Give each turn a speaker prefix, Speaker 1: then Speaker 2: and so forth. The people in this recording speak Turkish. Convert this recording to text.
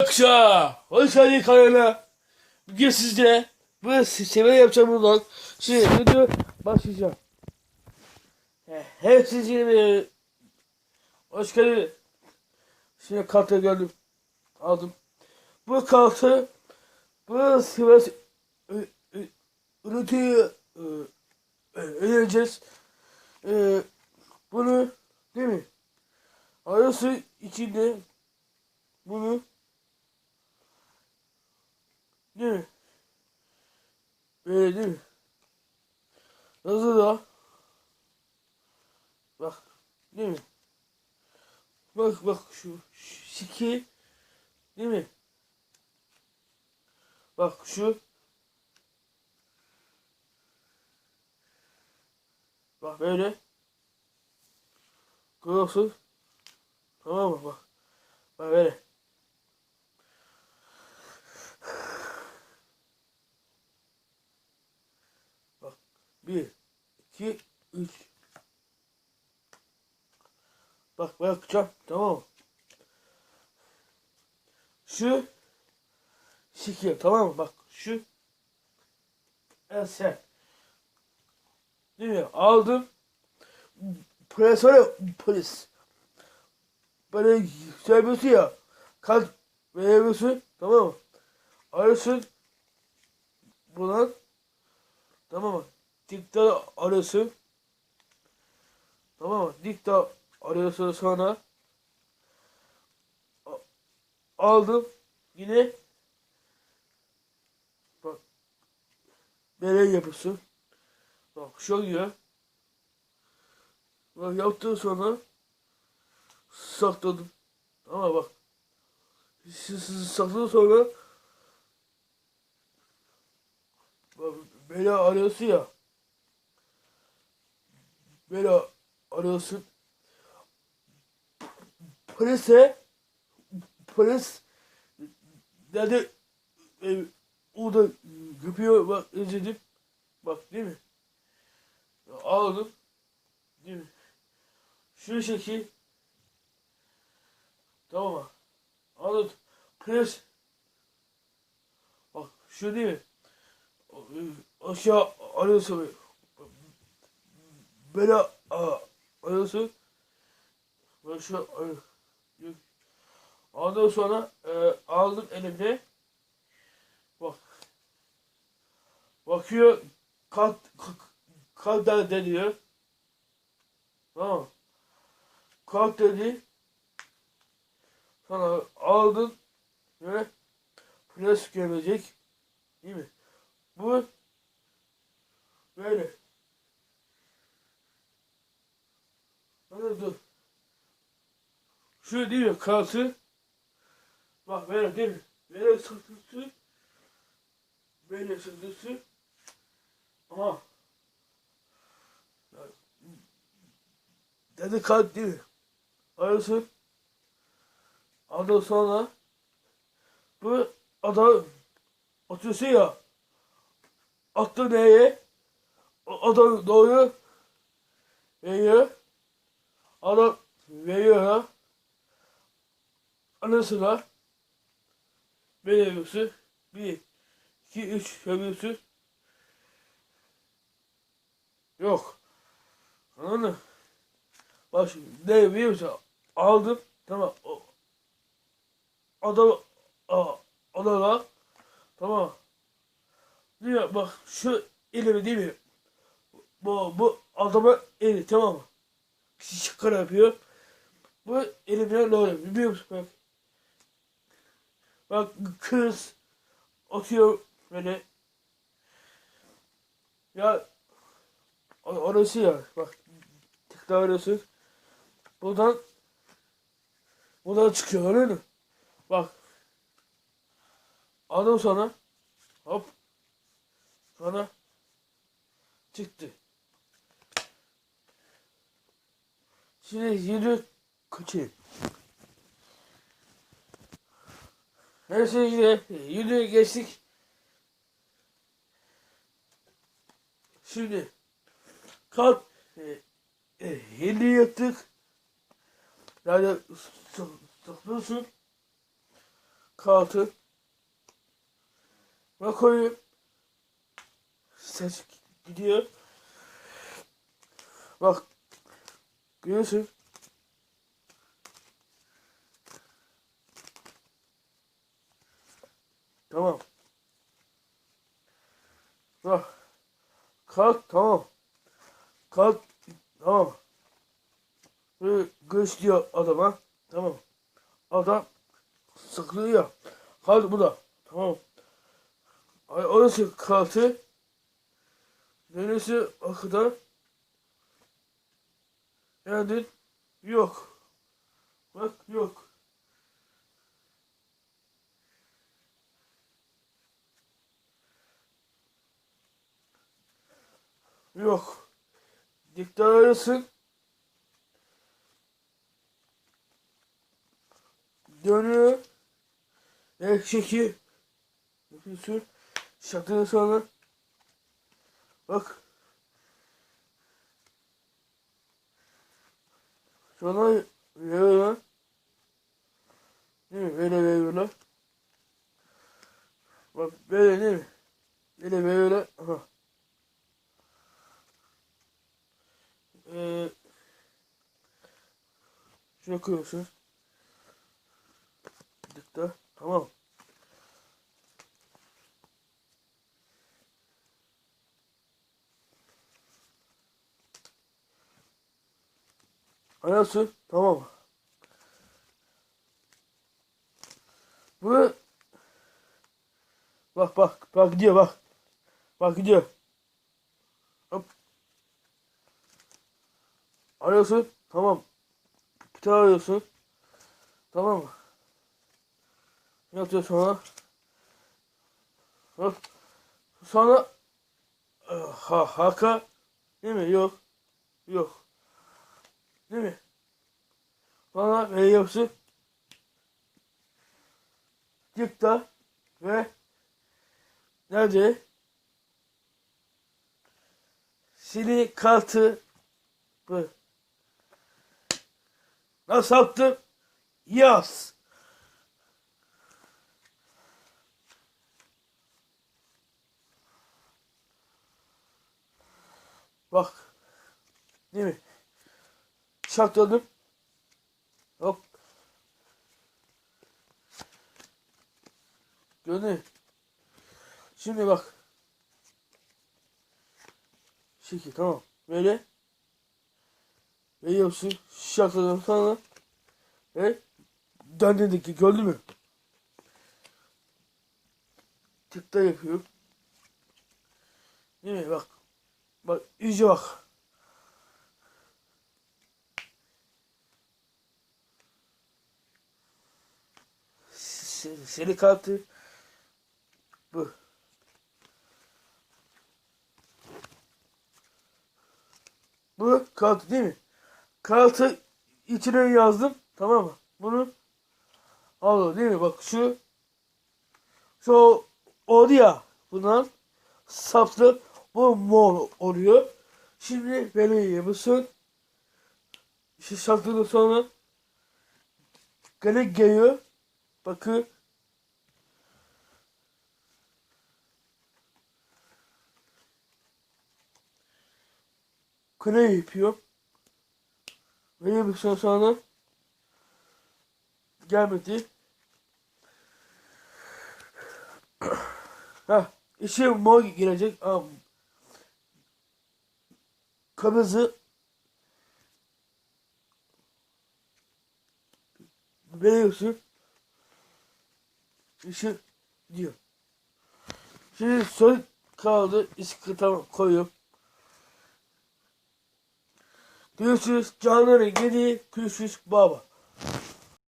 Speaker 1: Akşa, hoş geldin kanalına. Bugün sizce bu seviye yapacağım buradan. Şimdi video başlayacağım. Hep sizce bir hoş geldin. Şimdi kartı gördüm. Aldım. Bu kartı bu seviye üretiyi öğreneceğiz. E, bunu değil mi? Arası içinde bunu Değil mi? Böyle değil mi? Nasıl da? Bak. Değil mi? Bak bak şu şiki. Değil mi? Bak şu. Bak böyle. Görüyorsun. Tamam mı? Bak. Bak böyle. Bir, iki, üç. Bak ben yapacağım. Tamam? Şu şekil tamam mı? Bak şu sen Değil mi? Aldım. Ya polis. Böyle söylüyorsun ya. Kalk veriyorsun. Tamam mı? Arıyorsun. Buradan. Tamam mı? Dikta arıyorsun. Tamam mı? Dikta arıyorsun sonra aldım yine bak böyle yapıyorsun. Bak oluyor. Bak yaptığı sonra sakladım. Ama bak sakladım sonra bak böyle arıyorsun ya böyle arıyorsun. Polise polis dedi e, o da yapıyor bak izledim. Bak değil mi? Aldım. Değil mi? Şu şekil. Tamam mı? Aldım. Polis Bak şu değil mi? Aşağı arıyorsun böyle a, arıyorsun. Böyle şu Ondan sonra e, aldım elimde. Bak. Bakıyor kalk da deniyor. Tamam. Kalk dedi. Sonra aldın ve pres gelecek. Değil mi? Bu böyle. Dur. Şu değil mi kartı? Bak böyle değil mi? Böyle sıkıntısı. Böyle sıkıntısı. Ama dedi kart değil mi? Arıyorsun. Ondan sonra bu adam oturuyorsun ya attı neye? Adam doğru veriyor. Adam veriyor ha. Anasına veriyorsun. Bir, iki, üç veriyorsun. Yok. Anladın mı? Bak ne veriyorsa aldım. Tamam. O, adam adama tamam. Diyor bak şu elimi değil mi? Bu, bu adama eli tamam mı? Şıkkar yapıyor. Bu elimden ne oluyor biliyor musun bak. Bak kız atıyor böyle. Ya orası ya bak tıkla orası. Buradan buradan çıkıyor öyle mi? Bak. Aldım sonra hop sonra çıktı. Şimdi yürü kaçayım. Şey yine yürü geçtik. Şimdi kalk e, e, yeni yattık. Yani saklıyorsun. kartı. Ve koyuyorum. Ses gidiyor. Bak. Görüyorsun. Tamam. Bak. Kalk tamam. Kalk tamam. Böyle göz diyor adama. Tamam. Adam sıkılıyor. Kalk bu da. Tamam. Ay orası kalktı. Neresi o Yani yok. Bak yok. Yok. Dikkat arasın. Dönüyor. Ekşeki. Yapıyorsun. Şaktan sonra. Bak. Sonra veriyorlar. Değil mi? Böyle veriyorlar. Bak böyle değil mi? Böyle veriyorlar. Aha. Ee, şunu koyuyorsun. Dikkat. Tamam. Anası tamam. Bu bak bak bak gidiyor bak. Bak gidiyor. Hop. Arıyorsun. Tamam. Bir tane arıyorsun. Tamam mı? Yapacağız sonra? Hop. Sonra ha, haka değil mi? Yok. Yok. Değil mi? Bana veriyorsun. Dikta ve nerede? Sili kartı bu. Nasıl yaptım? Yaz. Bak. Değil mi? Hop. Gördün mü? Şimdi bak. Şekil tamam. Böyle. Veriyorsun. Şakladım sana. Ve döndürdük ki gördün mü? Tıkta yapıyor. Değil mi? Bak. Bak iyice bak. Se- Seni kalktı. Bu. Bu kalktı değil mi? Kalktı içine yazdım. Tamam mı? Bunu al değil mi? Bak şu şu oldu ya bundan saplı bu mor oluyor. Şimdi böyle yapıyorsun. İşte saptıktan sonra gene geliyor. Bakın. Kule yapıyor. Böyle bir süre sonra gelmedi. ha, işe mor girecek. Aa, kırmızı veriyorsun. İşe diyor. Şimdi son kaldı. İskıta koyuyorum. Görüşürüz. Canları geri. Görüşürüz baba.